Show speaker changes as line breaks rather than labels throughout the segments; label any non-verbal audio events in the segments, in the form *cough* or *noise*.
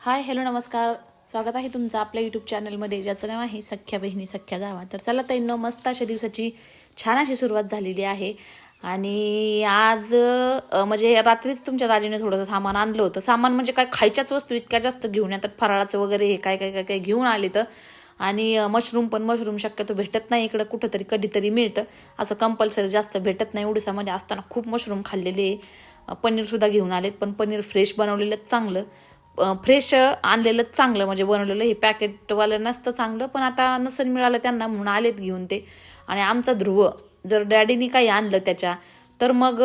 Hi hello नमस्कार. स्वागत आहे तुमचं आपल्या यूट्यूब चॅनलमध्ये ज्याचं नाव आहे सख्या बहिणी सख्या जावा. तर चला ताईंनो मस्त अशा दिवसाची छान अशी सुरुवात झालेली आहे. आणि आज म्हणजे रात्रीच तुमच्या दाजीने थोडंसं सामान आणलं होतं. सामान म्हणजे काय खायच्याच वस्तू इतक्या जास्त घेऊन येतात. फराळाचं वगैरे हे काय काय काय काय घेऊन आले तर. आणि मशरूम पण मशरूम शक्यतो भेटत नाही इकडं. कुठंतरी कधीतरी मिळतं. असं कंपल्सरी जास्त भेटत नाही. उडीसामध्ये असताना खूप मशरूम खाल्लेले पनीरसुद्धा घेऊन आलेत. पण पनीर फ्रेश बनवलेलं चांगलं. फ्रेश आणलेलं चांगलं म्हणजे बनवलेलं हे पॅकेटवालं नसतं चांगलं पण आता नसन मिळालं त्यांना म्हणून आलेत घेऊन ते. आणि आमचा ध्रुव जर डॅडीनी काही आणलं त्याच्या तर मग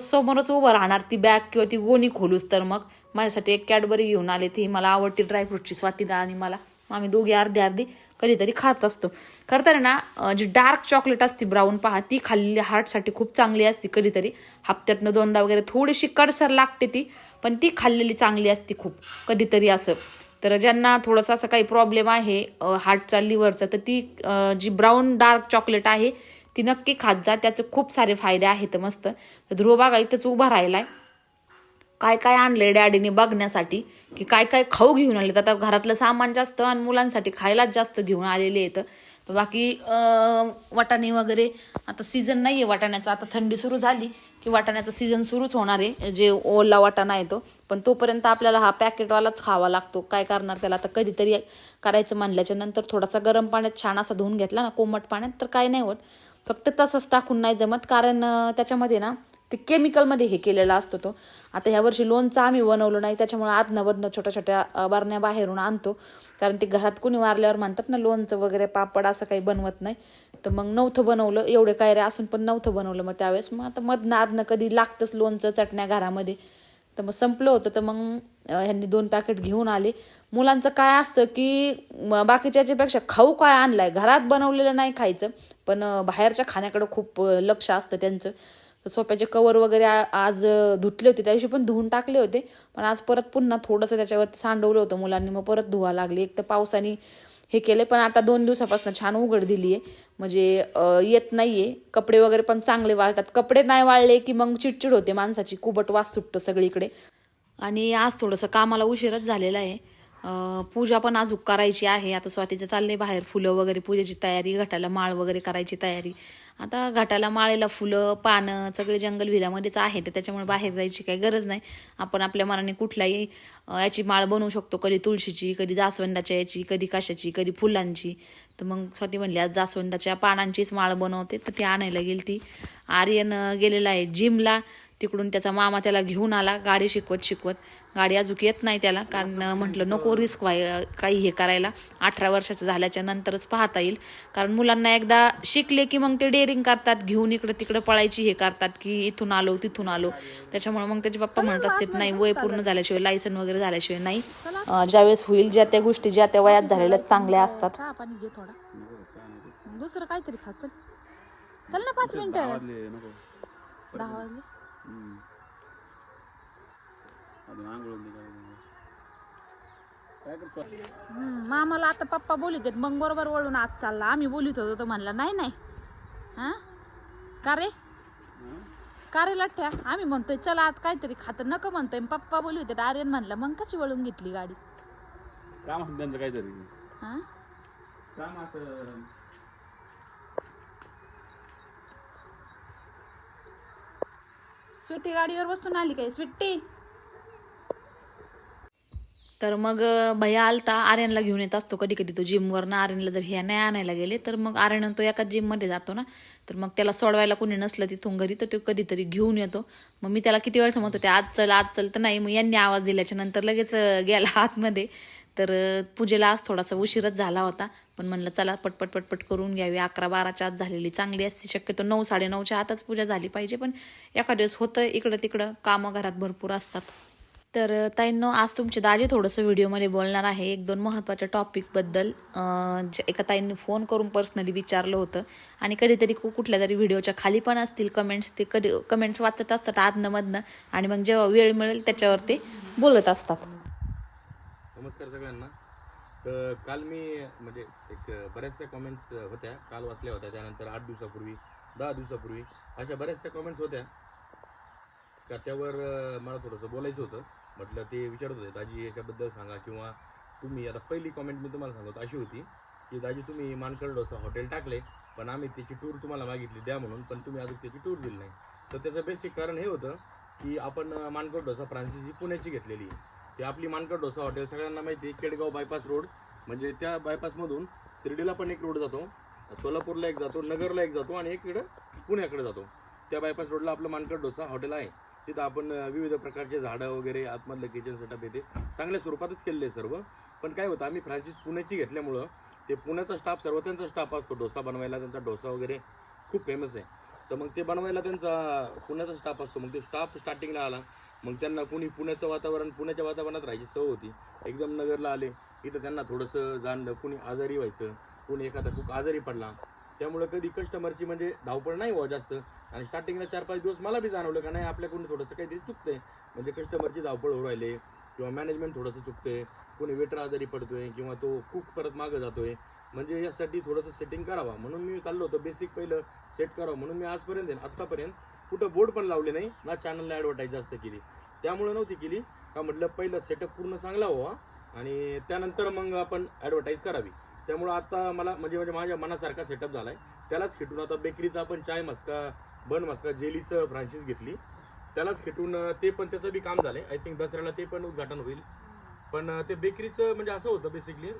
समोरच उभं राहणार ती बॅग किंवा ती गोणी खोलूस तर मग. माझ्यासाठी एक कॅडबरी घेऊन आले ती मला आवडती ड्रायफ्रूटची स्वातीला आणि मला. आम्ही दोघी अर्धी अर्धी कधीतरी खात असतो. खरं तर ना जी डार्क चॉकलेट असते ब्राऊन पहा ती खाल्लेली हार्टसाठी खूप चांगली असते कधीतरी. हप्त्यातनं दोनदा वगैरे थोडीशी कडसर लागते ती पण ती खाल्लेली चांगली असते खूप कधीतरी असं. तर ज्यांना थोडंसं असं काही प्रॉब्लेम आहे हार्टचा लिव्हरचा तर ती जी ब्राऊन डार्क चॉकलेट आहे ती नक्की खात जा. त्याचे खूप सारे फायदे आहेत मस्त. तर ध्रुव बागा इथंच उभा आहे काय काय आणले डॅडीने बघण्यासाठी की काय काय खाऊ घेऊन आले. आता घरातलं सामान जास्त आणि मुलांसाठी खायलाच जास्त घेऊन आलेले आहेत. तर बाकी वाटाणे वगैरे आता सीझन नाही आहे वाटाण्याचा. आता थंडी सुरू झाली की वाटाण्याचा सीझन सुरूच होणार आहे. जे ओला वाटाणा येतो पण तोपर्यंत आपल्याला हा पॅकेटवालाच खावा लागतो. काय करणार त्याला? आता कधीतरी करायचं म्हणल्याच्या नंतर थोडासा गरम पाण्यात छान असा धुवून घेतला ना कोमट पाण्यात तर काय नाही होत. फक्त तसंच टाकून नाही जमत. कारण त्याच्यामध्ये ना ते केमिकलमध्ये हे केलेला असतो तो. आता ह्या वर्षी लोणचं आम्ही बनवलं नाही त्याच्यामुळे आदनंबदनं छोट्या छोट्या बारण्या बाहेरून आणतो. कारण ते घरात कोणी वारल्यावर म्हणतात ना लोणचं वगैरे पापड असं काही बनवत नाही. तर मग नव्हतं बनवलं एवढे काय रे असून पण नव्हतं बनवलं मग त्यावेळेस. मग आता मधनं आदनं कधी लागतंच लोणचं चटण्या घरामध्ये. तर मग संपलं होतं तर मग ह्यांनी दोन पॅकेट घेऊन आले. मुलांचं काय असतं की म, बाकीच्या याच्यापेक्षा खाऊ काय आणलाय? घरात बनवलेलं नाही खायचं पण बाहेरच्या खाण्याकडे खूप लक्ष असतं त्यांचं. तर सोप्याचे कवर वगैरे आज धुतले होते. त्या दिवशी पण धुवून टाकले होते. पण आज परत पुन्हा थोडंसं त्याच्यावरती सांडवलं होतं मुलांनी. मग परत धुवा लागले. एक तर पावसाने हे केले पण आता दोन दिवसापासून छान उघड दिली आहे म्हणजे येत येत नाहीये. कपडे वगैरे पण चांगले वाळतात. कपडे नाही वाळले की मग चिडचिड होते माणसाची. कुबट वास सुटतो सगळीकडे. आणि आज थोडंसं कामाला उशीरच झालेला आहे. पूजा पण आज करायची आहे. आता स्वातीचं चाललंय बाहेर फुलं वगैरे पूजेची तयारी घटाला माळ वगैरे करायची तयारी. आता घाटाला माळेला फुलं पानं सगळे जंगल विलामध्येच आहे तर त्याच्यामुळे बाहेर जायची काही गरज नाही. आपण आपल्या मनाने कुठल्याही याची माळ बनवू शकतो कधी तुळशीची कधी जास्वंदाच्या याची कधी कशाची कधी फुलांची. तर मग स्वाती म्हणली आज जास्वंदाच्या पानांचीच माळ बनवते. तर ती आणायला गेली ती आर्यन गेलेला आहे जिमला. तिकडून त्याचा मामा त्याला घेऊन आला गाडी शिकवत शिकवत गाडी अजून येत नाही त्याला कारण म्हटलं नको रिस्क व्हाय काही हे करायला. अठरा वर्षाचं झाल्याच्या नंतरच पाहता येईल. कारण मुलांना एकदा शिकले की मग ते डेअरिंग करतात घेऊन इकडं तिकडं पळायची हे करतात की इथून आलो तिथून आलो. त्याच्यामुळे मग त्याचे पप्पा म्हणत असतात नाही वय पूर्ण झाल्याशिवाय लायसन वगैरे झाल्याशिवाय नाही. ज्यावेळेस होईल ज्या त्या गोष्टी ज्या त्या वयात झालेल्या चांगल्या असतात.
चहा पाणी घे थोडा. दुसरं काहीतरी खा चल. चल ना पाच मिनिटं. दहा वाजले
हम्म.
मामाला आता पप्पा बोलित आहेत मग बरोबर वळून आज चालला. आम्ही बोलित होतो तो म्हणला नाही नाही. हा? का रे? का रे लठ्ठ्या आम्ही म्हणतोय चला आज काहीतरी खात. नको म्हणतोय पप्पा बोलू होते आर्यन म्हणला मग कशी वळून घेतली गाडी?
काम त्यांचं काहीतरी.
हा?
काम असं
स्वीटी गाडीवर बसून आली काय? स्वीटी?
तर मग भैया आलता आर्यनला घेऊन येत असतो कधी कधी तो जिमवरनं. आर्यनला जर ह्या नाही आणायला गेले तर मग आर्यन तो एकाच जिममध्ये जातो ना. तर मग त्याला सोडवायला कोणी नसलं तिथून घरी तर तो कधीतरी घेऊन येतो. मग मी त्याला किती वेळ थांबवतो ते आज चल आज चल तर नाही मग यांनी आवाज दिल्याच्या नंतर लगेच गेला *laughs* आतमध्ये. तर पूजेला आज थोडासा उशीरच झाला होता पण म्हणलं चला पटपट पटपट करून घ्यावी. अकरा बाराच्या आत झालेली चांगली असते शक्यतो नऊ साडे नऊच्या आतच पूजा झाली पाहिजे पण एका दिवस होतं इकडं तिकडं कामं घरात भरपूर असतात. तर ताईंनो आज तुमचे दाजी थोडंसं व्हिडिओमध्ये बोलणार आहे एक दोन महत्त्वाच्या टॉपिकबद्दल जे एका ताईंनी फोन करून पर्सनली विचारलं होतं. आणि कधीतरी कुठल्या तरी व्हिडिओच्या खाली पण असतील कमेंट्स ते कधी कमेंट्स वाचत असतात आदनं आणि मग जेव्हा वेळ मिळेल त्याच्यावर ते बोलत असतात.
नमस्कार सगळ्यांना. तर काल मी म्हणजे एक बऱ्याचशा कॉमेंट्स होत्या. काल वाचल्या होत्या. त्यानंतर आठ दिवसापूर्वी दहा दिवसापूर्वी अशा बऱ्याचशा कॉमेंट्स होत्या. का त्यावर मला थोडंसं बोलायचं होतं. म्हटलं ते विचारत होते दाजी याच्याबद्दल सांगा. किंवा तुम्ही आता पहिली कॉमेंट मी तुम्हाला सांगतो अशी होती की दाजी तुम्ही मानकड डोसा हॉटेल टाकले पण आम्ही त्याची टूर तुम्हाला मागितली द्या म्हणून पण तुम्ही अजून त्याची टूर दिली नाही. तर त्याचं बेसिक कारण हे होतं की आपण अं, मानकड डोसा फ्रान्सिस ही पुण्याची घेतलेली आहे. ते आपली मानकड डोसा हॉटेल सगळ्यांना माहिती आहे केडगाव बायपास रोड म्हणजे त्या बायपासमधून शिर्डीला पण एक रोड जातो सोलापूरला एक जातो नगरला एक जातो आणि एक इकडं पुण्याकडे जातो. त्या बायपास रोडला आपलं मानकड डोसा हॉटेल आहे. तिथं आपण विविध प्रकारचे झाडं वगैरे आतमधलं किचन सेटअप येते. चांगल्या स्वरूपातच केलेले सर्व. पण काय होतं आम्ही फ्रान्सिस पुण्याची घेतल्यामुळं ते पुण्याचा स्टाफ सर्व त्यांचा स्टाफ असतो. डोसा बनवायला त्यांचा डोसा वगैरे खूप फेमस आहे. तर मग ते बनवायला त्यांचा पुण्याचा स्टाफ असतो. मग ते स्टाफ स्टार्टिंगला आला. मग त्यांना कोणी पुण्याचं वातावरण पुण्याच्या वातावरणात राहायची सवय होती. एकदम नगरला आले. इथं त्यांना थोडंसं जाणलं. कुणी आजारी व्हायचं कोणी एखादा खूप आजारी पडला. त्यामुळं कधी कस्टमरची म्हणजे धावपळ नाही व्हावं जास्त. आणि स्टार्टिंगला चार पाच दिवस मला बी जाणवलं का नाही आपल्याकडून थोडंसं काहीतरी चुकतंय. म्हणजे कस्टमरची धावपळ होऊ राहिले किंवा मॅनेजमेंट थोडंसं चुकतंय कोणी वेटर आजारी पडतोय किंवा तो कुक परत मागं जातोय. म्हणजे यासाठी थोडंसं सेटिंग करावा. म्हणून मी चाललो होतो बेसिक पहिलं सेट करावं. म्हणून मी आजपर्यंत आत्तापर्यंत कुठं बोर्ड पण लावले नाही ना चॅनलला ॲडव्हर्टाईज जास्त केली. त्यामुळे नव्हती केली. का म्हटलं पहिलं सेटअप पूर्ण चांगला व्हावा आणि त्यानंतर मग आपण ॲडव्हर्टाईज करावी. त्यामुळं आता मला म्हणजे म्हणजे माझ्या मनासारखा सेटअप झाला आहे त्यालाच खेटून आता बेकरीचा आपण चाय मस्का बन मस्का जेलीचं फ्रान्सिस घेतली. त्यालाच खेटून ते पण त्याचं बी काम झालंय. आय थिंक दसऱ्याला ते पण उद्घाटन होईल. पण ते बेकरीचं म्हणजे असं होतं बेसिकली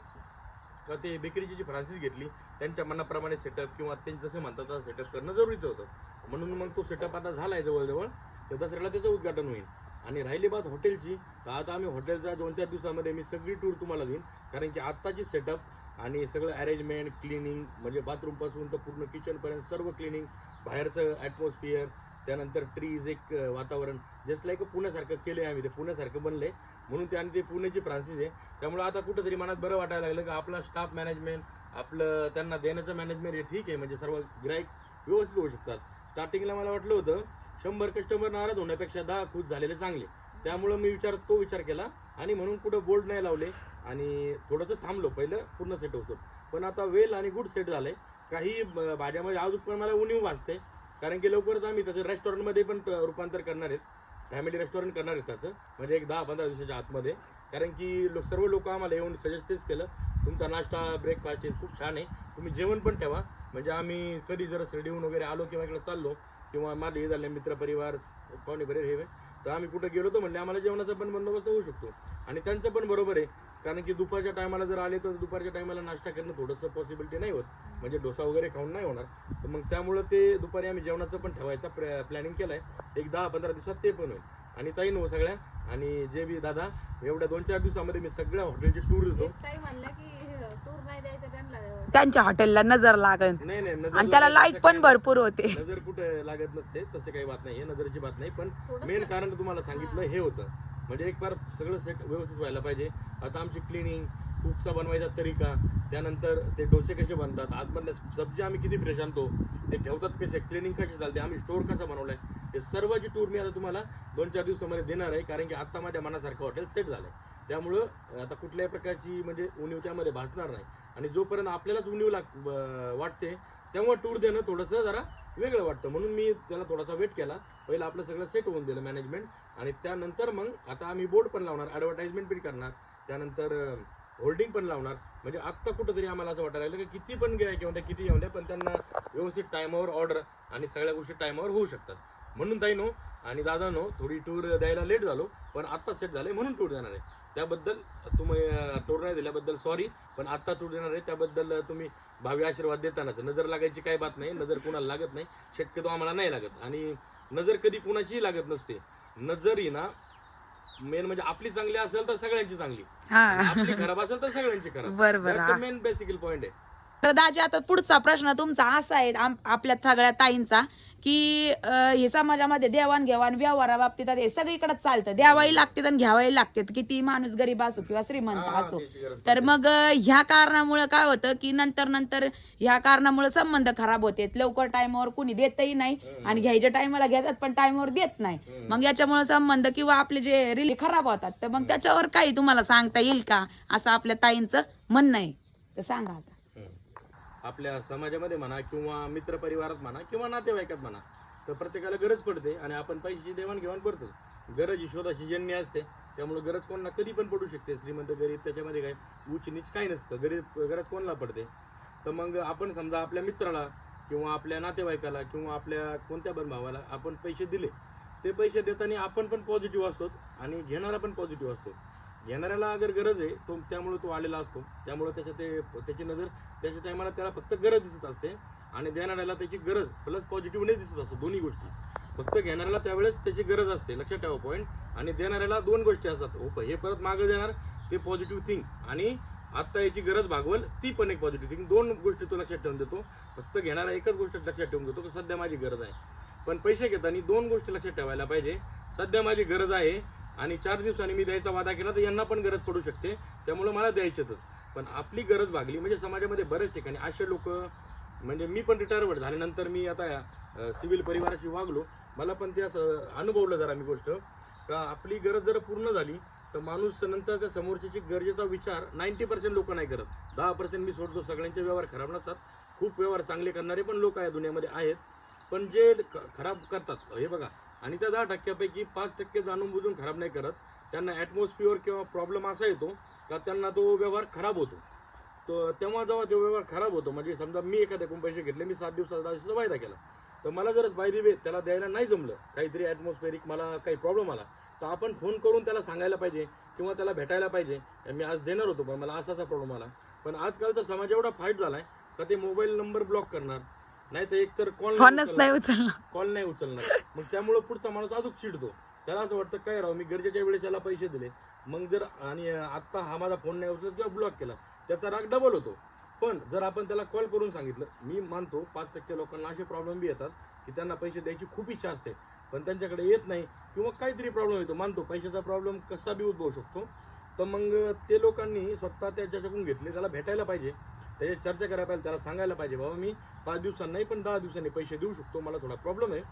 का ते बेकरीची जी फ्रान्सिस घेतली त्यांच्या मनाप्रमाणे सेटअप किंवा ते जसं म्हणतात तसं सेटअप करणं जरुरीचं होतं. म्हणून मग तो सेटअप आता झाला आहे जवळजवळ. तर दसऱ्याला त्याचं उद्घाटन होईल. आणि राहिली बात हॉटेलची तर आता आम्ही हॉटेलच्या दोन चार दिवसामध्ये मी सगळी टूर तुम्हाला देईन. कारण की आत्ताची सेटअप आणि सगळं अरेंजमेंट क्लिनिंग म्हणजे बाथरूमपासून तर पूर्ण किचनपर्यंत सर्व क्लिनिंग बाहेरचं ॲटमॉस्फिअर त्यानंतर ट्रीज एक वातावरण जस्ट लाईक पुण्यासारखं केलं आहे आम्ही ते पुण्यासारखं बनलं आहे म्हणून ते आणि ते पुण्याची फ्रान्सिस आहे. त्यामुळे आता कुठंतरी मनात बरं वाटायला लागलं का आपला स्टाफ मॅनेजमेंट आपलं त्यांना देण्याचं मॅनेजमेंट हे ठीक आहे. म्हणजे सर्व ग्राहक व्यवस्थित होऊ शकतात. स्टार्टिंगला मला वाटलं होतं शंभर कस्टमर नाराज होण्यापेक्षा दहा खुश झालेले चांगले. त्यामुळं मी विचार तो विचार केला आणि म्हणून कुठं बोर्ड नाही लावले आणि थोडंसं थांबलो. पहिलं पूर्ण सेट होतो. पण आता वेल आणि गुड सेट झालं आहे काही भाज्यामध्ये आज पण मला उणीव भासते कारण की लवकरच आम्ही त्याचं रेस्टॉरंटमध्ये पण रूपांतर करणार आहेत. फॅमिली रेस्टॉरंट करणार आहेत त्याचं. म्हणजे एक दहा पंधरा दिवसाच्या आतमध्ये. कारण की लोक सर्व लोक आम्हाला येऊन सजेस्टेस केलं. तुमचा नाश्ता ब्रेकफास्ट हे खूप छान आहे. तुम्ही जेवण पण ठेवा. म्हणजे आम्ही कधी जर शिर्डीहून वगैरे आलो किंवा इकडे चाललो किंवा माझे हे झाले मित्रपरिवार पाहुणे बरे हे तर आम्ही कुठं गेलो तर म्हणजे आम्हाला जेवणाचा पण बंदोबस्त होऊ शकतो. आणि त्यांचं पण बरोबर आहे. कारण की दुपारच्या टायमाला जर आले तर दुपारच्या टायमाला नाश्ता करणं थोडंसं पॉसिबिलिटी नाही होत. म्हणजे डोसा वगैरे खाऊन नाही होणार. तर मग त्यामुळं ते दुपारी आम्ही जेवणाचं पण ठेवायचा प्लॅनिंग केलाय. एक दहा पंधरा दिवसात ते पण होईल. आणि ताई नो सगळ्या. आणि जे बी दादा एवढ्या दोन चार दिवसामध्ये मी सगळ्या हॉटेलची टूर देतो.
काही म्हणलं की टूर नाही द्यायचं त्यांना.
त्यांच्या हॉटेलला नजर लागन.
नाही नाही नजर
आणि त्याला लाईक पण भरपूर होते.
नजर कुठे लागत नसते तसे काही बात नाही. नजरेची बात नाही. पण मेन कारण तुम्हाला सांगितलं हे होतं. म्हणजे एक बार सगळं सेट व्यवस्थित व्हायला पाहिजे. आता आमची क्लिनिंग उपसा बनवायचा तरीका त्यानंतर ते डोसे कसे बनतात आतमधल्या सब्जी आम्ही किती फ्रेश आणतो ते ठेवतात कसे क्लिनिंग कसे चालते आम्ही स्टोअर कसा बनवलाय हे सर्वची टूर मी आता तुम्हाला दोन चार दिवसामध्ये देणार आहे कारण की आत्ता माझ्या मनासारखं हॉटेल सेट झालं आहे त्यामुळं आता कुठल्याही प्रकारची म्हणजे उणीव त्यामध्ये भासणार नाही. आणि जोपर्यंत आपल्यालाच उणीव लाग वाटते तेव्हा टूर देणं थोडंसं जरा वेगळं वाटतं. म्हणून मी त्याला थोडासा वेट केला. पहिलं आपलं सगळं सेट होऊन दिलं मॅनेजमेंट आणि त्यानंतर मग आता आम्ही बोर्ड पण लावणार ॲडव्हर्टाइजमेंट पण करणार त्यानंतर होल्डिंग पण लावणार. म्हणजे आत्ता कुठंतरी आम्हाला असं वाटायला लागलं की किती पण गिराय घेऊन द्या किती येऊन द्या पण त्यांना व्यवस्थित टायमावर ऑर्डर आणि सगळ्या गोष्टी टायमावर होऊ शकतात. म्हणून ताई नो आणि दादा नो थोडी टूर द्यायला लेट झालो पण आत्ता सेट झाले म्हणून टूर देणार आहे. त्याबद्दल तुम्ही टूर नाही दिल्याबद्दल सॉरी पण आत्ता टूर देणार आहे. त्याबद्दल तुम्ही भावी आशीर्वाद देतानाच. नजर लागायची काही बात नाही नजर कुणाला लागत नाही शक्यतो आम्हाला नाही लागत. आणि नजर कधी कुणाचीही लागत नसते. नजर ही ना मेन म्हणजे आपली चांगली असेल तर सगळ्यांची चांगली.
हा.
आपली खराब असेल तर सगळ्यांची खराब.
हा.
मेन बेसिकल पॉईंट आहे.
तर दाजी आता पुढचा प्रश्न तुमचा असा आहे आपल्या सगळ्या ताईंचा की हे समाजामध्ये देवाणघेवाण व्यवहाराबाबतीत हे सगळीकडे चालतं. द्यावाही लागते आणि घ्यावाही लागते किती माणूस गरीब असो किंवा श्रीमंत असो. तर मग ह्या कारणामुळे काय होतं की नंतर नंतर ह्या कारणामुळे संबंध खराब होते. लवकर टायमावर कुणी देतही नाही आणि घ्यायच्या टायमाला घेतात पण टायमावर देत नाही. मग याच्यामुळे संबंध किंवा आपले जे रिले खराब होतात तर मग त्याच्यावर काही तुम्हाला सांगता येईल का असं आपल्या ताईंचं म्हणणं आहे? तर सांगा आता.
आपल्या समाजामध्ये म्हणा किंवा मित्रपरिवारात म्हणा किंवा नातेवाईकात म्हणा तर प्रत्येकाला गरज पडते आणि आपण पैशाची देवाणघेवाण करतो. गरज ही शोधाची जन्य असते. त्यामुळे गरज कोणाला कधी पण पडू शकते. श्रीमंत गरीब त्याच्यामध्ये काय? उच नीच काही नसतं. गरीब गरज कोणाला पडते? तर मग आपण समजा आपल्या मित्राला किंवा आपल्या नातेवाईकाला किंवा आपल्या कोणत्या पण भावाला आपण पैसे दिले. ते पैसे देताना आपण पण पॉझिटिव्ह असतो आणि घेणारा पण पॉझिटिव्ह असतो. घेणाऱ्याला अगर गरज आहे तो त्यामुळे तो आलेला असतो. त्यामुळे त्याच्या ते त्याची नजर त्याच्या टायमाला त्याला फक्त गरज दिसत असते आणि देणाऱ्याला त्याची गरज प्लस पॉझिटिव्ह नाही दिसत असतो दोन्ही गोष्टी. फक्त घेणाऱ्याला त्यावेळेस त्याची गरज असते लक्षात ठेवा पॉईंट आणि देणाऱ्याला दोन गोष्टी असतात. हो हे परत मागं देणार ते पॉझिटिव्ह थिंग आणि आत्ता याची गरज भागवल ती पण एक पॉझिटिव्ह थिंग दोन गोष्टी तो लक्षात ठेवून देतो. फक्त घेणारा एकच गोष्ट लक्षात ठेवून देतो की सध्या माझी गरज आहे. पण पैसे घेताना दोन गोष्टी लक्षात ठेवायला पाहिजे. सध्या माझी गरज आहे आणि चार दिवसांनी मी द्यायचा वादा केला तर यांना पण गरज पडू शकते. त्यामुळे मला द्यायचेच पण आपली गरज भागली म्हणजे समाजामध्ये बरेच ठिकाणी असे लोक म्हणजे मी पण रिटायरमेंट झाल्यानंतर मी आता सिव्हिल परिवाराशी वागलो. मला पण ते अनुभवलं जरा मी गोष्ट का आपली गरज जर पूर्ण झाली तर माणूस नंतर त्या समोरच्याची गरजेचा विचार नाईन्टी पर्सेंट लोक नाही करत. दहा पर्सेंट मी सोडतो सगळ्यांचे व्यवहार खराब नसतात. खूप व्यवहार चांगले करणारे पण लोक आहे दुनियामध्ये आहेत. पण जे ख- खराब करतात हे बघा आणि त्या दहा टक्क्यापैकी पाच टक्के जाणून बुजून खराब नाही करत. त्यांना ॲटमॉस्फिअर किंवा प्रॉब्लेम असा येतो का त्यांना तो व्यवहार खराब होतो. तर तेव्हा जेव्हा तो व्यवहार खराब होतो म्हणजे समजा मी एखाद्याकडून पैसे घेतले मी सात दिवसाचा दहा दिवसाचा वायदा केला. तर मला जर बाय वे त्याला द्यायला नाही जमलं काहीतरी ॲटमॉस्फेरिक मला काही प्रॉब्लेम आला. तर आपण फोन करून त्याला सांगायला पाहिजे किंवा त्याला भेटायला पाहिजे. मी आज देणार होतो पण मला असाचा प्रॉब्लेम आला. पण आजकालचा समाज एवढा फाईट झाला आहे का ते मोबाईल नंबर ब्लॉक करणार. नाही तर एकतर कॉल
फोनच नाही उचलला
कॉल नाही उचलणार. मग त्यामुळे पुढचा माणूस अजून चिडतो. त्याला असं वाटतं काय राव मी गरजेच्या वेळेस याला पैसे दिले. मग जर आणि आत्ता हा माझा फोन नाही उचलत किंवा ब्लॉक केला त्याचा राग डबल होतो. पण जर आपण त्याला कॉल करून सांगितलं मी मानतो पाच टक्के लोकांना असे प्रॉब्लेम बी येतात की त्यांना पैसे द्यायची खूप इच्छा असते. पण त्यांच्याकडे येत नाही किंवा काहीतरी प्रॉब्लेम येतो. मानतो पैशाचा प्रॉब्लेम कसा बी उद्भवू शकतो. तर मग ते लोकांनी स्वतः त्याच्याकडून घेतले. त्याला भेटायला पाहिजे. त्याची चर्चा करायला पाहिजे. त्याला सांगायला पाहिजे बाबा मी पाच दिवसांनी नाही पण दहा दिवसांनी पैसे देऊ शकतो. मला थोडा प्रॉब्लेम आहे.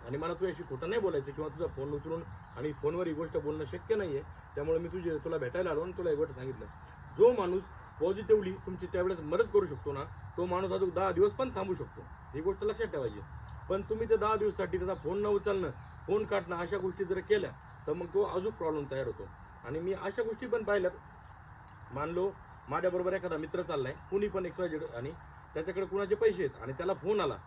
आणि मला तुझ्याशी खोटं नाही बोलायचं किंवा तुझा फोन उचलून आणि फोनवर ही गोष्ट बोलणं शक्य नाही आहे त्यामुळे मी तुझे तुला भेटायला आलो आणि तुला एक गोष्ट सांगितलं. जो माणूस पॉझिटिव्हली तुमची त्यावेळेस मदत करू शकतो ना तो माणूस अजून दहा दिवस पण थांबू शकतो. ही गोष्ट लक्षात ठेवायची. पण तुम्ही त्या दहा दिवसासाठी त्याचा फोन न उचलणं फोन काढणं अशा गोष्टी जर केल्या तर मग तो अजून प्रॉब्लेम तयार होतो. आणि मी अशा गोष्टी पण पाहिल्यात. मानलो माझ्याबरोबर एखादा मित्र चाललाय कुणी पण एक्सवायजेड आणि त्याच्याकडे कुणाचे पैसे आहेत? आणि त्याला फोन आला.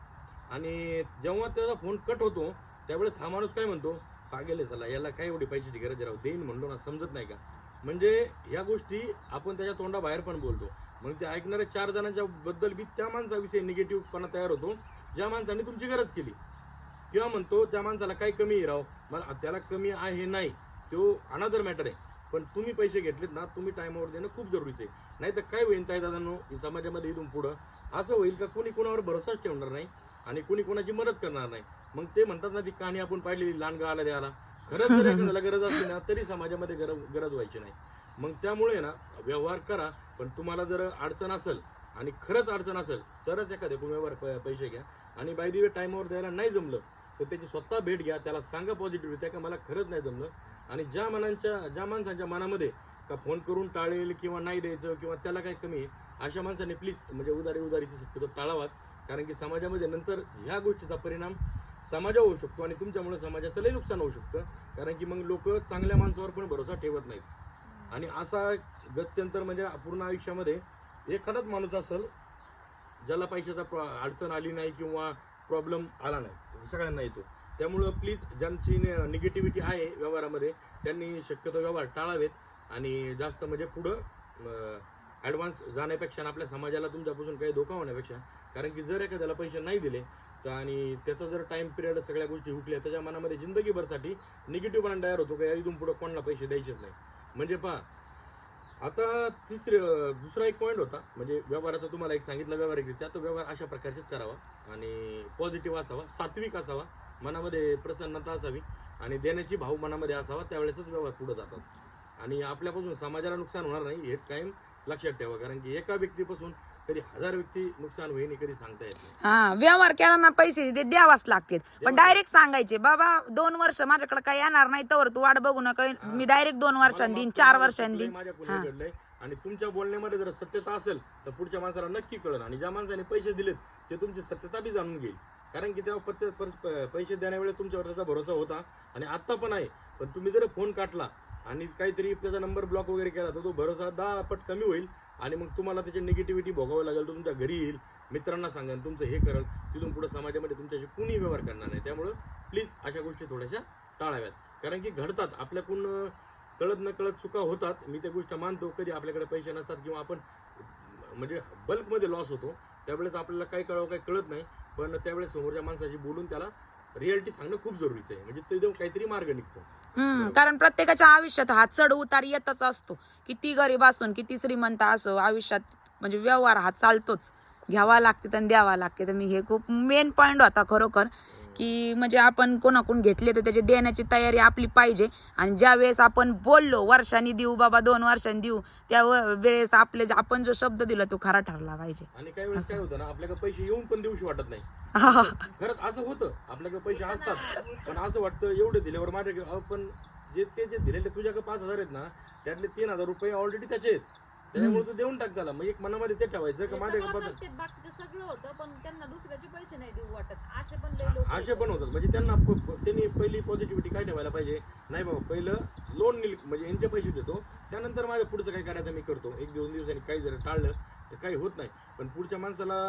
आणि जेव्हा त्याचा फोन कट होतो त्यावेळेस हा माणूस काय म्हणतो? पागेल चला याला काय एवढी पैशाची गरज राहू राव? देईन म्हणलो ना समजत नाही का? म्हणजे या गोष्टी आपण त्याच्या तोंडाबाहेर पण बोलतो. मग ते ऐकणाऱ्या चार जणांच्या बद्दल बी त्या माणसाविषयी निगेटिव्हपणा तयार होतो. ज्या माणसाने तुमची गरज केली. किंवा म्हणतो त्या माणसाला काय कमी राहो राव? मला त्याला कमी आहे नाही. तो अनादर मॅटर आहे. पण तुम्ही पैसे घेतलेत ना तुम्ही टायमावर देणं खूप जरुरीचं आहे. नाही तर काय होईल ताई दादांनो? समाजामध्ये इथून पुढं. असं होईल का कोणी कोणावर भरोसाच ठेवणार नाही आणि कोणी कोणाची मदत करणार नाही? मग ते म्हणतात ना ती कहाणी आपण पाहिलेली लहान गाला द्यायला. खरंच जर *laughs* एखाद्याला गरज असली ना तरी समाजामध्ये गरज गरज व्हायची नाही. मग त्यामुळे ना व्यवहार करा पण तुम्हाला जर अडचण असेल आणि खरंच अडचण असेल तरच एखाद्या कोण व्यवहार पैसे घ्या. आणि बाय दी वे टायमावर द्यायला नाही जमलं तर त्याची स्वतः भेट घ्या त्याला सांगा पॉझिटिव्ह का मला खरंच नाही जमलं. आणि ज्या मनांच्या ज्या माणसांच्या मनामध्ये का फोन करून टाळेल किंवा नाही द्यायचं किंवा त्याला काही कमी आहे अशा माणसाने प्लीज म्हणजे उदारी उदारीची शक्यतो टाळावाच कारण की समाजामध्ये नंतर ह्या गोष्टीचा परिणाम समाजावर होऊ शकतो आणि तुमच्यामुळे समाजाचं लई नुकसान होऊ शकतं. कारण की मग लोक चांगल्या माणसावर पण भरोसा ठेवत नाहीत. आणि असा गत्यंतर म्हणजे पूर्ण आयुष्यामध्ये एखादाच माणूस असेल ज्याला पैशाचा अडचण आली नाही किंवा प्रॉब्लेम आला नाही. सगळ्यांना येतो. त्यामुळं प्लीज ज्यांची निगेटिव्हिटी आहे व्यवहारामध्ये त्यांनी शक्यतो व्यवहार टाळावेत आणि जास्त म्हणजे पुढं ॲडव्हान्स जाण्यापेक्षा आणि आपल्या समाजाला तुमच्यापासून काही धोका होण्यापेक्षा कारण की जर एखाद्याला पैसे नाही दिले तर आणि त्याचा जर टाईम पिरियड सगळ्या गोष्टी हुकल्या त्याच्या मनामध्ये जिंदगीभरसाठी निगेटिव्ह तयार होतो का या इथून पुढं कोणाला पैसे द्यायचेच नाही. म्हणजे पहा आता तिसरे दुसरा एक पॉईंट होता म्हणजे व्यवहाराचा तुम्हाला एक सांगितलं व्यवहारिकरित्या तो व्यवहार अशा प्रकारचेच करावा आणि पॉझिटिव्ह असावा सात्विक असावा मनामध्ये प्रसन्नता असावी आणि देण्याची भाव मनामध्ये असावा त्यावेळेसच व्यवहार पुढे जातात. आणि आपल्यापासून समाजाला नुकसान होणार नाही हे कायम लक्षात ठेवा कारण की एका व्यक्तीपासून कधी हजार व्यक्ती नुकसान होईल कधी सांगता येत नाही.
हा व्यवहार केला ना पैसे ते द्यावाच लागतील. पण डायरेक्ट सांगायचे बाबा दोन वर्ष माझ्याकडे काही येणार नाही तर तू वाट बघू नका. मी डायरेक्ट दोन वर्षांनी देईन चार वर्षांनी देईन.
माझ्या घडलंय. आणि तुमच्या बोलण्यामध्ये जर सत्यता असेल तर पुढच्या माणसाला नक्की कळेल आणि ज्या माणसाने पैसे दिलेत ते तुमची सत्यता बी जाणून घेईल. कारण की तेव्हा प्रत्येक पैसे देण्यावेळेस तुमच्यावर त्याचा भरोसा होता. आणि आत्ता पण आहे. पण तुम्ही जर फोन काटला आणि काहीतरी त्याचा नंबर ब्लॉक वगैरे केला तर तो भरोसा दहा पट कमी होईल. आणि मग तुम्हाला त्याची निगेटिव्हिटी भोगावं लागेल तो तुमच्या घरी येईल. मित्रांना सांगाल तुमचं हे करेल. तिथून पुढे समाजामध्ये तुमच्याशी कुणी व्यवहार करणार नाही. त्यामुळं प्लीज अशा गोष्टी थोड्याशा टाळाव्यात. कारण की घडतात. आपल्याकडून कळत न कळत चुका होतात. मी त्या गोष्ट मानतो. कधी आपल्याकडे पैसे नसतात किंवा आपण म्हणजे बल्कमध्ये लॉस होतो. त्यावेळेस आपल्याला काय कळावं काय कळत नाही. पण त्यावेळेस समोरच्या माणसाशी बोलून त्याला रियालिटी सांगणं खूप जरुरीचं आहे. म्हणजे ते काहीतरी मार्ग निघतो.
हम्म कारण प्रत्येकाच्या आयुष्यात हा चढ उतार येतच असतो. किती गरीब असून किती श्रीमंत असो आयुष्यात म्हणजे व्यवहार हा चालतोच. घ्यावा लागते आणि द्यावा लागते. तर मी हे खूप मेन पॉईंट होता खरोखर. की म्हणजे आपण कोणाकडून घेतले तर त्याची देण्याची तयारी आपली पाहिजे. आणि ज्या वेळेस आपण बोललो वर्षांनी देऊ बाबा दोन वर्षांनी देऊ त्या वेळेस आपले जे- आपण जो शब्द दिला तो खरा ठरला पाहिजे.
आणि काही वेळेस काय होतं ना आपल्याकडे पैसे येऊन पण देऊशी वाटत नाही. *laughs* खरंच असं होतं. आपल्याकडे पैसे असतात. पण असं वाटतं एवढे दिल्यावर माझ्याकडे पण जे ते जे दिलेले तुझ्याकडे पाच हजार आहेत ना त्यातले तीन हजार रुपये ऑलरेडी त्याचे आहेत. त्याच्यामुळे तू देऊन टाक त्याला. मग एक मनामध्ये ते ठेवायचं का पाच
ते बाकीचं सगळं होतं पण त्यांना दुसऱ्याचे पैसे नाही देऊ वाटत. असे पण लय लोक
असे पण होतात. म्हणजे त्यांना प- त्यांनी पहिली पॉझिटिव्हिटी काय ठेवायला पाहिजे? नाही बाबा पहिलं लोन म्हणजे यांचे पैसे देतो. त्यानंतर माझं पुढचं काय करायचं मी करतो. एक दोन दिवसांनी काही जर टाळलं तर काही होत नाही. पण पुढच्या माणसाला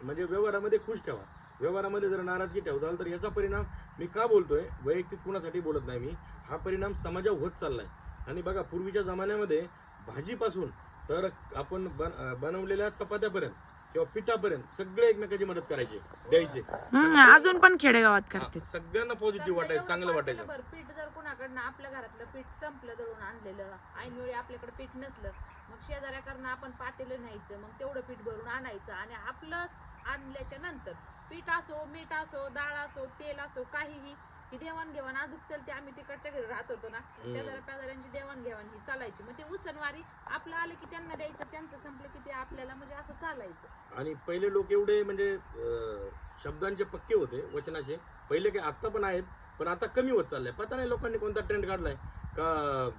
म्हणजे व्यवहारामध्ये खुश ठेवा. व्यवहारामध्ये जर नाराजगी ठेवताल तर याचा परिणाम मी का बोलतोय? वैयक्तिक कुणासाठी बोलत नाही मी. हा परिणाम समाजावर होत चाललाय. आणि बघा पूर्वीच्या जमान्यामध्ये भाजीपासून तर आपण बन बनवलेल्या चपात्यापर्यंत किंवा पिठापर्यंत सगळे एकमेकाची मदत करायचे द्यायचे.
हम्म अजून पण खेडेगावात करते.
हा, सगळ्यांना पॉझिटिव्ह वाटायचं चांगलं वाटायचं.
बरं पीठ जर कोणाकडनं आपल्या घरातलं पीठ संपलं दळून आणलेलं ऐनवेळी आपल्याकडे पीठ नसलं मग शेजाऱ्याकडनं आपण पातेलं न्यायचं मग तेवढं पीठ भरून आणायचं आणि आपलं आणल्याच्या नंतर पीठ असो मीठ असो डाळ असो तेल असो काहीही ही देवाणघेवाण अजून चलते आम्ही तिकडच्या घरी राहत होतो ना शेजाऱ्या पाजाऱ्यांची देवाणघेवाण ही चालायची. मग ते उसनवारी आपलं आलं की त्यांना द्यायचं त्यांचं संपलं की ते आपल्याला म्हणजे असं चालायचं.
आणि पहिले लोक एवढे म्हणजे अं, शब्दांचे पक्के होते वचनाचे. पहिले काय आता पण आहेत पण आता कमी होत चाललंय. पता नाही लोकांनी कोणता ट्रेंड काढलाय. का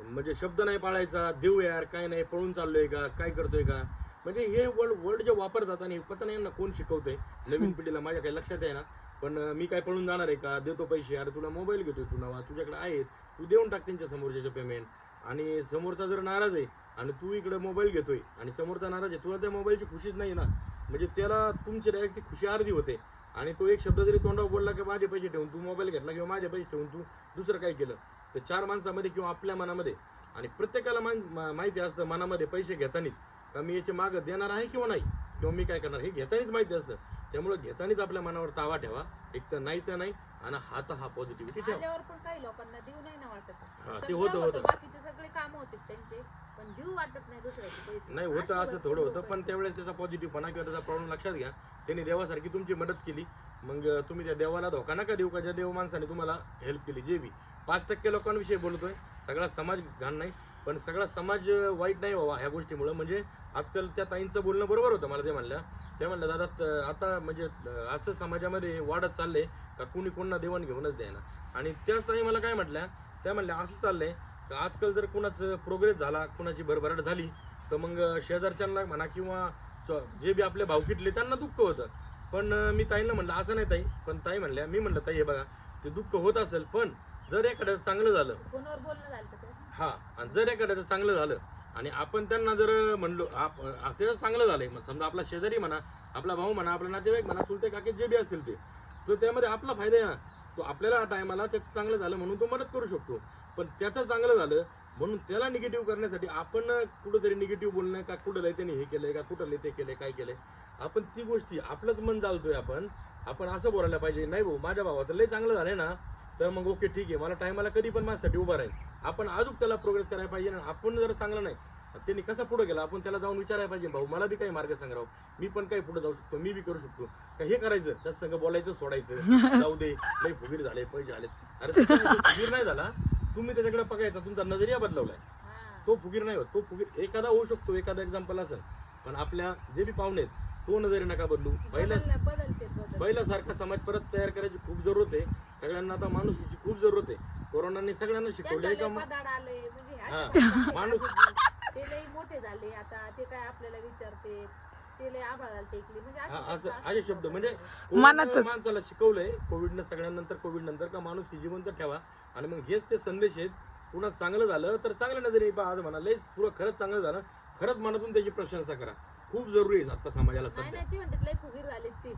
म्हणजे शब्द नाही पाळायचा देऊ यार काय नाही पळून चाललोय का काय करतोय का? म्हणजे हे वर्ड वर्ड जे वापरतात आणि पता नाही यांना कोण शिकवतंय नवीन पिढीला माझ्या काही लक्षात आहे ना पण मी काय पळून जाणार आहे का? देतो पैसे. अरे तुला मोबाईल घेतोय तू नवा. तुझ्याकडे आहेत. तू देऊन टाक त्यांच्या समोरच्याचं पेमेंट आणि समोरचा जर नाराज आहे आणि तू इकडे मोबाईल घेतोय आणि समोरचा नाराज आहे तुला त्या मोबाईलची खुशीच नाही ना? म्हणजे त्याला तुमची डायरेक्ट ती खुशी अर्धी होते. आणि तो एक शब्द जरी तोंडावर बोलला की माझे पैसे ठेवून तू मोबाईल घेतला किंवा माझे पैसे ठेवून तू दुसरं काय केलं? तर चार माणसामध्ये किंवा आपल्या मनामध्ये आणि प्रत्येकाला मान- मा- माहिती असतं मनामध्ये पैसे घेतानीच. का मी याचे मागं देणार आहे किंवा नाही? किंवा मी काय करणार? हे घेतानीच माहिती असतं. त्यामुळे घेतानीच आपल्या मनावर तावा ठेवा. एक तर नाही तर नाही आणि हा तर हा पॉझिटिव्हिटी ठेवा.
आल्यावर पण काही लोकांना देऊ नाही ना वाटत.
हा, ते
सगळं
होतं होतं
बाकीचे सगळे काम होते त्यांचे पण देऊ वाटत नाही दुसऱ्याचे पैसे.
नाही होतं असं थोडं होतं पण. त्यावेळेस त्याचा पॉझिटिव्हपणा किंवा त्याचा प्रॉब्लेम लक्षात घ्या. त्यांनी देवासारखी तुमची मदत केली. मग तुम्ही त्या देवाला धोका नका देऊ का? ज्या देव माणसाने तुम्हाला हेल्प केली जे बी. पाच टक्के लोकांविषयी बोलतोय. सगळा समाज घाण नाही पण सगळा समाज वाईट नाही व्हावा ह्या गोष्टीमुळे. म्हणजे आजकाल त्या ताईंचं बोलणं बरोबर होतं मला ते म्हणल्या. त्या म्हणल्या दादा त- आता म्हणजे असं समाजामध्ये वाढत चाललंय का कुणी कोणाला देवाण घेऊनच द्यायना आणि त्याच ताई मला काय म्हटल्या त्या म्हणल्या असं चाललंय का आजकाल जर कुणाचं प्रोग्रेस झाला कुणाची भरभराट झाली तर मग शेजारच्यांना म्हणा किंवा च- जे बी आपले भावकीतले त्यांना दुःख होतं. पण मी ताईंना म्हणलं असं नाही ताई. पण ताई म्हणल्या मी म्हणलं ताई हे बघा ते दुःख होत असेल पण जर एखाद्याचं चांगलं झालं
ते.
हा आणि जर एखाद्याचं चांगलं झालं आणि आपण त्यांना जर म्हणलो आप- त्याचं चांगलं झालंय मग समजा आपला शेजारी म्हणा आपला भाऊ म्हणा आपला नातेवाईक म्हणा चुलते काके जे बी असतील ते तर त्यामध्ये आपला फायदा आहे ना. तो आपल्याला टायमाला त्याचं चांगलं झालं म्हणून तो मदत करू शकतो. पण त्याचं चांगलं झालं म्हणून त्याला निगेटिव्ह करण्यासाठी आपण कुठंतरी निगेटिव्ह बोलणं का कुठं लय त्याने हे केलंय का कुठं ते केलंय काय केलंय आपण ती गोष्टी आपलंच मन चालतोय आपण. आपण असं बोलायला पाहिजे नाही भाऊ माझ्या भावाचं लय चांगलं झालंय ना तर मग ओके ठीक आहे. मला टायमाला कधी पण माझ्यासाठी उभा राहील. आपण अजून त्याला प्रोग्रेस करायला पाहिजे आणि आपण जर चांगलं नाही त्यांनी कसा पुढे गेला? आपण त्याला जाऊन विचारायला पाहिजे भाऊ मला बी काही मार्ग सांग राव मी पण काही पुढे जाऊ शकतो मी बी करू शकतो. का हे करायचं? त्या संग बोलायचं सोडायचं. *laughs* जाऊ दे. लई फुगीर झाले पैसे आले अरे फुगीर नाही झाला तुम्ही त्याच्याकडे बघायचा तुमचा नजरिया बदलवलाय.
हा.
तो फुगीर नाही होत. तो फुगीर एखादा होऊ शकतो एखादा एक्झाम्पल असेल. पण आपल्या जे बी पाहुणे आहेत तो नजरे नका बदलू
बदलते
पहिल्यासारखा समाज परत तयार करायची खूप जरूरत आहे सगळ्यांना आता माणुसकीची खूप जरूरत आहे कोरोनाने सगळ्यांना शिकवलंय का
म्हणजे हे
हा. माणूस-.
ते लई मोठे झाले आता ते काय आपल्याला विचारते ते लई आभाळाला टेकली म्हणजे असे
हा,
शब्द
असं शब्द म्हणजे. कोविडनं
मनाचंच.
माणसाला शिकवलंय कोविडनं सगळ्यानंतर कोविड नंतर का माणूस जीवंत ठेवा आणि मग हेच ते संदेश आहेत पुन्हा चांगलं झालं तर चांगल्या नजरेने पहा आज म्हणाले पुरं खरंच चांगलं झालं खरंच मनातून त्याची प्रशंसा करा खूप जरुरी आहे आता समाजाला
नाही
सध्या.
नाही ती म्हणतात लय फुगीर झाली ती.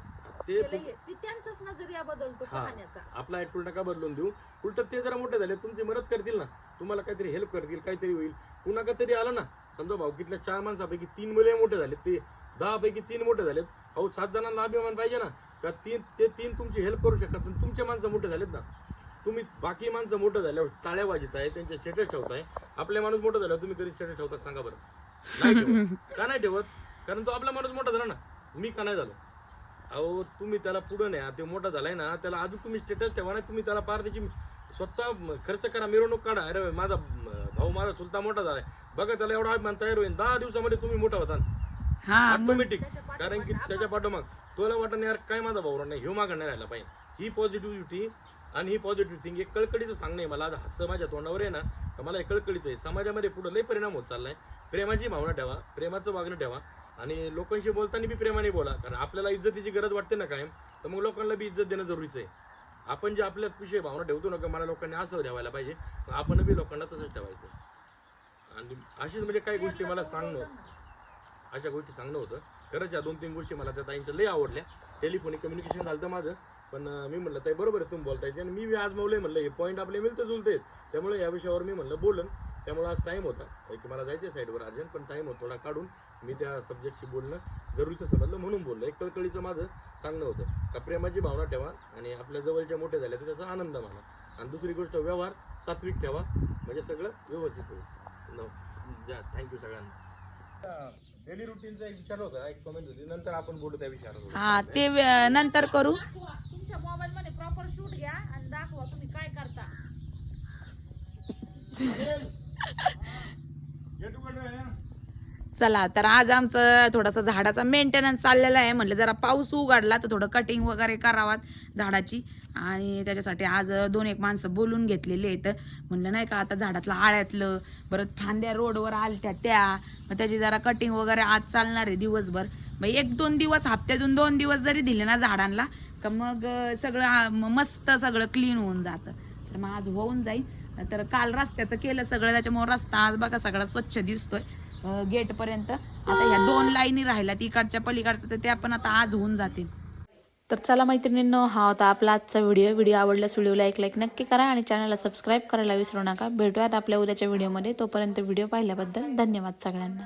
ते
ते लय- ती त्यांचाच नजरिया बदलतो
हा.
पाहण्याचा.
आपला नका बदलून देऊ? उलट ते जरा मोठे झाले तुमची मदत करतील ना. तुम्हाला काहीतरी हेल्प करतील काहीतरी होईल. पुन्हा काहीतरी आलं ना समजा भाऊकीतल्या चार माणसापैकी तीन मुले मोठे झाले ते दहा पैकी तीन मोठे झालेत. अहो सात जणांना अभिमान पाहिजे ना का तीन ते तीन तुमची हेल्प करू शकतात पण तुमचे माणसं मोठे झालेत ना. तुम्ही बाकी माणसं मोठं झाल्यावर टाळ्या वाजत आहे त्यांचे स्टेटस ठेवताय. आपले माणूस मोठं झाल्यावर तुम्ही कधी स्टेटस ठेवता सांगा बरं. नाही ठेवत. का नाही ठेवत? कारण तो आपला माणूस मोठा झाला ना. मी का नाही झालो? अहो तुम्ही त्याला पुढे न्या. ते मोठा झालाय ना त्याला अजून तुम्ही स्टेटस ठेवा ना तुम्ही त्याला पार त्याची स्वतः खर्च करा मिरवणूक काढा. अरे माझा भाऊ माझा चुलता मोठा झालाय. बघा त्याला एवढा अभिमान तयार होईल. दहा दिवसामध्ये तुम्ही मोठा होता.
हा
ऑटोमॅटिक कारण की त्याच्या पाठोमाग. तुला वाटत यार काय माझा भाऊ नाही ह्यो मागं नाही राहिला पाहिजे. ही पॉझिटिव्हिटी आणि ही पॉझिटिव्ह थिंग एक कळकळीचं सांगणे मला आज माझ्या तोंडावर आहे ना तर मला हे कळकळीचं आहे. समाजामध्ये पुढे लय परिणाम होत चाललाय. प्रेमाची भावना ठेवा. प्रेमाचं वागणं ठेवा. आणि लोकांशी बोलताना बी प्रेमाने बोला कारण आपल्याला इज्जतीची गरज वाटते ना कायम. तर मग लोकांना बी इज्जत देणं जरुरीचं आहे. आपण जे आपल्या विषयी भावना ठेवतो ना का मला लोकांनी असं ठेवायला पाहिजे मग आपण बी लोकांना तसंच ठेवायचं. आणि अशीच म्हणजे काही गोष्टी मला सांगणं अशा गोष्टी सांगणं होतं. खरंच या दोन तीन गोष्टी मला त्या ताईंच्या लई आवडल्या. टेलिफोनिक कम्युनिकेशन झालं माझं. पण मी म्हणलं ताई बरोबर आहे तुम्ही बोलताय आणि मी बी आज मौले म्हणलं हे पॉईंट आपले मिळतं जुळते त्यामुळे या विषयावर मी म्हणलं बोलन. त्यामुळे आज टाईम होता. की मला जायचं साईडवर अर्जंट पण टाईम होता थोडा काढून. मी त्या सब्जेक्टशी बोलणं जरुरीचं समजलं म्हणून बोललो. एक कळकळीचं माझं सांगणं होतं. का प्रेमाची भावना ठेवा आणि आपल्या जवळच्या मोठे झाले तर त्याचा आनंद माना. आणि दुसरी गोष्ट व्यवहार सात्विक ठेवा. म्हणजे सगळं व्यवस्थित होईल. थँक्यू सगळ्यांना. डेली रुटीनचा एक विचार होता एक कमेंट होती. नंतर आपण बोलू त्या विषयावर.
हा ते नंतर करू.
दाखवा तुमच्या मोबाईल मध्ये प्रॉपर शूट घ्या आणि दाखवा तुम्ही काय करता.
चला तर आज आमचं थोडासा झाडाचा मेंटेनन्स चाललेला आहे. म्हटलं जरा पाऊस उघडला तर थोडं कटिंग वगैरे करावात झाडाची. आणि त्याच्यासाठी आज दोन एक माणसं बोलून घेतलेली आहेत. म्हणलं नाही का आता झाडातलं आळ्यातलं परत फांद्या रोडवर आलत्या त्या. मग त्याची जरा कटिंग वगैरे आज चालणार आहे दिवसभर. मग एक दोन दिवस हप्त्यातून दोन दिवस जरी दिले ना झाडांना का मग सगळं मस्त सगळं क्लीन होऊन जातं. तर मग आज होऊन जाईल. तर काल रस्त्याचं केलं सगळं त्याच्यामुळे रस्ता आज बघा सगळा स्वच्छ दिसतोय. गेट पर्यंत आता ह्या दोन लाईनी राहिल्या तिकडच्या पलीकडच्या तर त्या पण आता आज होऊन जातील.
तर चला मैत्रिणींनो हा होता आपला आजचा व्हिडिओ. व्हिडिओ आवडल्यास व्हिडिओला एक लाईक नक्की करा आणि चॅनलला सबस्क्राईब करायला विसरू नका. भेटूयात आपल्या उद्याच्या व्हिडिओमध्ये. तोपर्यंत व्हिडिओ पाहिल्याबद्दल धन्यवाद सगळ्यांना.